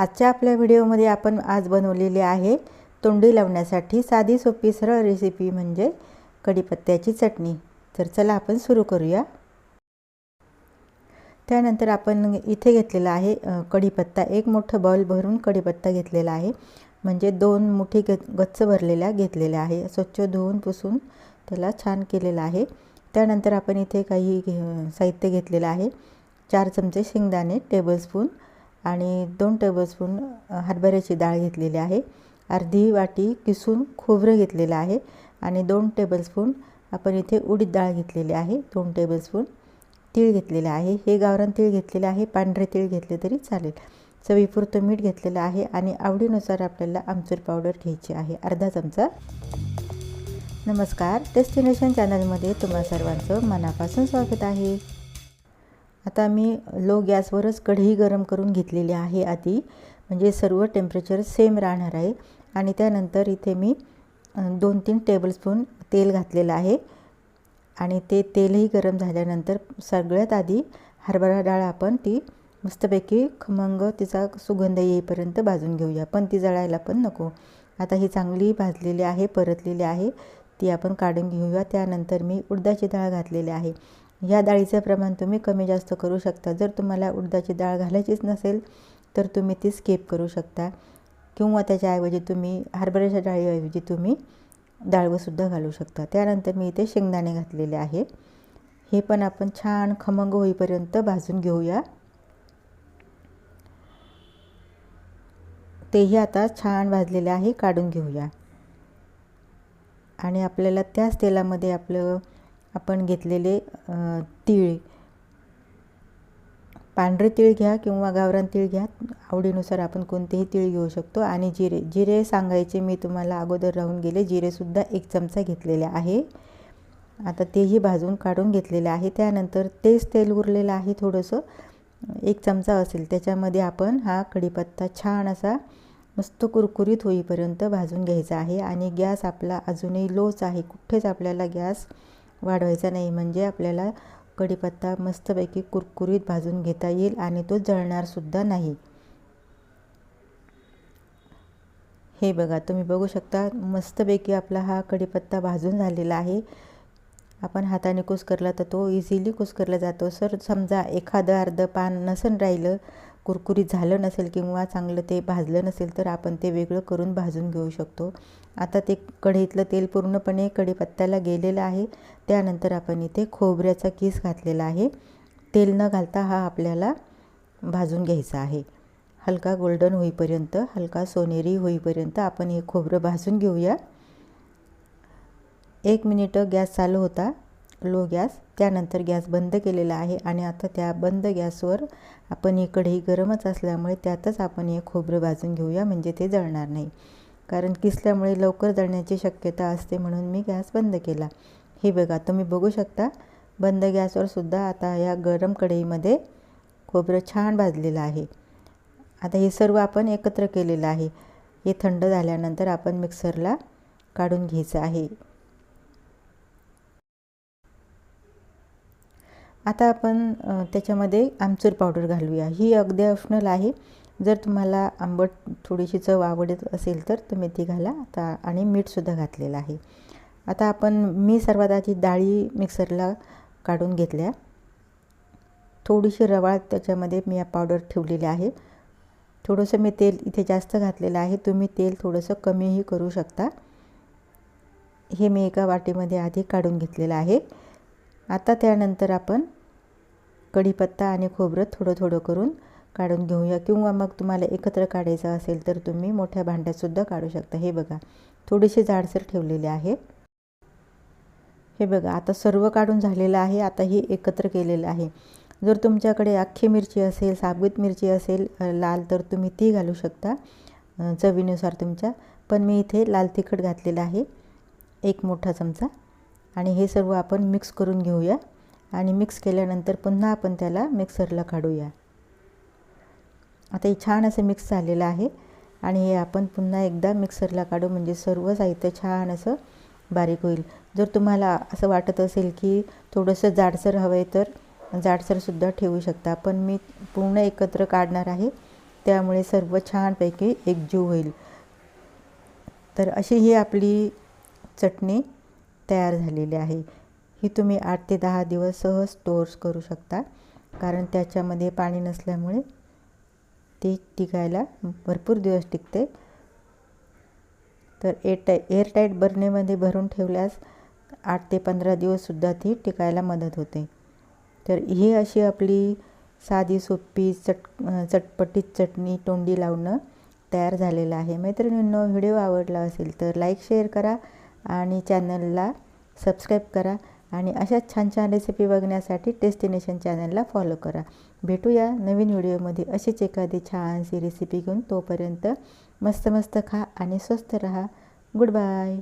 आजच्या आपल्या व्हिडिओमध्ये आपण आज बनवलेली आहे तोंडी लावण्यासाठी साधी सोपी सरळ रेसिपी म्हणजे कढीपत्त्याची चटणी. तर चला आपण सुरू करूया. त्यानंतर आपण इथे घेतलेला आहे कढीपत्ता. एक मोठं बाउल भरून कढीपत्ता घेतलेला आहे. म्हणजे दोन मुठी ग गच्च भरलेल्या घेतलेल्या आहे. स्वच्छ धुवून पुसून त्याला छान केलेलं आहे. त्यानंतर आपण इथे काही साहित्य घेतलेलं आहे. चार चमचे शेंगदाणे टेबलस्पून आणि दोन टेबलस्पून हरभऱ्याची डाळ घेतलेली आहे. अर्धी वाटी किसून खोबरं घेतलेलं आहे आणि दोन टेबलस्पून आपण इथे उडीद डाळ घेतलेली आहे. दोन टेबलस्पून तीळ घेतलेले आहे. हे गावरान तीळ घेतलेलं आहे. पांढरे तीळ घेतले तरी चालेल. चवीपुरतं मीठ घेतलेलं आहे आणि आवडीनुसार आपल्याला आमचूर पावडर घ्यायची आहे. अर्धा चमचा. नमस्कार. डेस्टिनेशन चॅनलमध्ये तुम्हा सर्वांचं मनापासून स्वागत आहे. आता मी लो गॅसवरच कढई गरम करून घेतलेली आहे आधी. म्हणजे सर्व टेम्परेचर सेम राहणार आहे. आणि त्यानंतर इथे मी दोन तीन टेबलस्पून तेल घातलेलं आहे. आणि ते तेलही गरम झाल्यानंतर सगळ्यात आधी हरभरा डाळ आपण ती मस्तपैकी खमंग तिचा सुगंध येईपर्यंत भाजून घेऊया. पण ती जळायला पण नको. आता ही चांगली भाजलेली आहे परतलेली आहे. ती आपण काढून घेऊया. त्यानंतर मी उडदाची डाळ घातलेली आहे. या डाळीचं प्रमाण तुम्ही कमी जास्त करू शकता. जर तुम्हाला उडदाची डाळ घालायचीच नसेल तर तुम्ही ती स्किप करू शकता. किंवा त्याच्याऐवजी तुम्ही हरभऱ्याच्या डाळीऐवजी तुम्ही डाळवंसुद्धा घालू शकता. त्यानंतर मी इथे शेंगदाणे घातलेले आहे. हे पण आपण छान खमंग होईपर्यंत भाजून घेऊया. तेही आता छान भाजलेले आहे काढून घेऊया. आणि आपल्याला त्याच तेलामध्ये आपलं आपण घेतलेले तीळ. पांढरे तीळ घ्या किंवा गावरान तीळ घ्या. आवडीनुसार आपण कोणतेही तीळ घेऊ शकतो. आणि जिरे जिरे सांगायचे मी तुम्हाला अगोदर राहून गेले. जिरेसुद्धा एक चमचा घेतलेले आहे. आता तेही भाजून काढून घेतलेले आहे. त्यानंतर तेच तेल उरलेलं आहे थोडंसं. एक चमचा असेल. त्याच्यामध्ये आपण हा कढीपत्ता छान असा मस्त कुरकुरीत होईपर्यंत भाजून घ्यायचा आहे. आणि गॅस आपला अजूनही लोच आहे. कुठेच आपल्याला गॅस वाढवायचा नाही. म्हणजे आपल्याला कढीपत्ता मस्तपैकी कुरकुरीत भाजून घेता येईल आणि तो जळणारसुद्धा नाही. हे बघा तुम्ही बघू शकता मस्तपैकी आपला हा कढीपत्ता भाजून झालेला आहे. आपण हाताने कुस्करला तर तो इझिली कुस्करला जातो. सर समजा एखादं अर्धं पान नसन राहिलं कुरकुरीत झालं नसेल किंवा चांगलं ते भाजलं नसेल तर आपण ते वेगळं करून भाजून घेऊ शकतो. आता ते कढईतलं तेल पूर्णपणे कढीपत्त्याला गेलेलं आहे. त्यानंतर आपण इथे खोबऱ्याचा किस घातलेला आहे. तेल न घालता हा आपल्याला भाजून घ्यायचा आहे. हलका गोल्डन होईपर्यंत हलका सोनेरी होईपर्यंत आपण हे खोबरं भाजून घेऊया. एक मिनिटं गॅस चालू होता. लो गॅस त्यानंतर गॅस बंद केलेला आहे आणि आता त्या बंद गॅसवर आपण ही कढई गरमच असल्यामुळे त्यातच आपण हे खोबरं भाजून घेऊया म्हणजे ते जळणार नाही. कारण किसल्यामुळे लवकर जळण्याची शक्यता असते म्हणून मी गॅस बंद केला. हे बघा तुम्ही बघू शकता बंद गॅसवर सुद्धा आता या गरम कढईमध्ये खोबरं छान भाजलेलं आहे. आता हे सर्व आपण एकत्र केलेलं आहे. हे थंड झाल्यानंतर आपण मिक्सरला काढून घ्यायचं आहे. आता आपण त्याच्यामध्ये आमचूर पावडर घालूया. ही अगदी ऑप्शनल आहे. जर तुम्हाला आंबट थोडीशी चव आवडत असेल तर तुम्ही ती घाला. आता आणि मीठसुद्धा घातलेलं आहे. आता आपण मी सर्वात आधी डाळी मिक्सरला काढून घेतल्या. थोडीशी रवाळ त्याच्यामध्ये मी पावडर ठेवलेली आहे. थोडंसं मी तेल इथे जास्त घातलेलं आहे. तुम्ही तेल थोडंसं कमीही करू शकता. हे मी एका वाटीमध्ये आधी काढून घेतलेलं आहे. आता त्यानंतर आपण कढीपत्ता आणि खोबरं थोडं थोडं करून काढून घेऊया. किंवा मग तुम्हाला एकत्र काढायचं असेल तर तुम्ही मोठ्या भांड्यातसुद्धा काढू शकता. हे बघा थोडीशी जाडसर ठेवलेले आहे. हे बघा आता सर्व काढून झालेलं आहे. आता ही एकत्र केलेलं आहे. जर तुमच्याकडे अख्खी मिरची असेल साबूत मिरची असेल लाल तर तुम्ही ती घालू शकता. चवीनुसार तुमच्या. पण मी इथे लाल तिखट घातलेलं आहे. एक मोठा चमचा आणि हे सर्व आपण मिक्स करून घेऊया. आणि मिक्स केल्यानंतर पुन्हा आपण त्याला मिक्सरला काढूया. आता हे छान असं मिक्स झालेलं आहे. आणि हे आपण पुन्हा एकदा मिक्सरला काढू म्हणजे सर्व साहित्य छान असं बारीक होईल. जर तुम्हाला असं वाटत असेल की थोडंसं जाडसर हवं आहे तर जाडसरसुद्धा ठेवू शकता. पण मी पूर्ण एकत्र काढणार आहे. त्यामुळे सर्व छानपैकी एकजीव होईल. तर अशी ही आपली चटणी तयार झालेली आहे. ही तुम्ही आठ ते दहा दिवस सहज स्टोअर्स करू शकता. कारण त्याच्यामध्ये पाणी नसल्यामुळे ती टिकायला भरपूर दिवस टिकते. तर एअरटाई एअरटाईट बर्नेमध्ये भरून ठेवल्यास आठ ते पंधरा दिवससुद्धा ती टिकायला मदत होते. तर ही अशी आपली साधी सोपी चट चटपटीत चटणी तोंडी लावणं तयार झालेलं आहे. मैत्रिणींनो व्हिडिओ आवडला असेल तर लाईक शेअर करा. आणि चॅनलला सबस्क्राईब करा आणि अशाच छान छान रेसिपी बघण्यासाठी टेस्टिनेशन चॅनलला फॉलो करा. भेटूया नवीन व्हिडिओमध्ये अशीच एखादी छानशी रेसिपी घेऊन तोपर्यंत मस्त मस्त खा आणि स्वस्त रहा. Good bye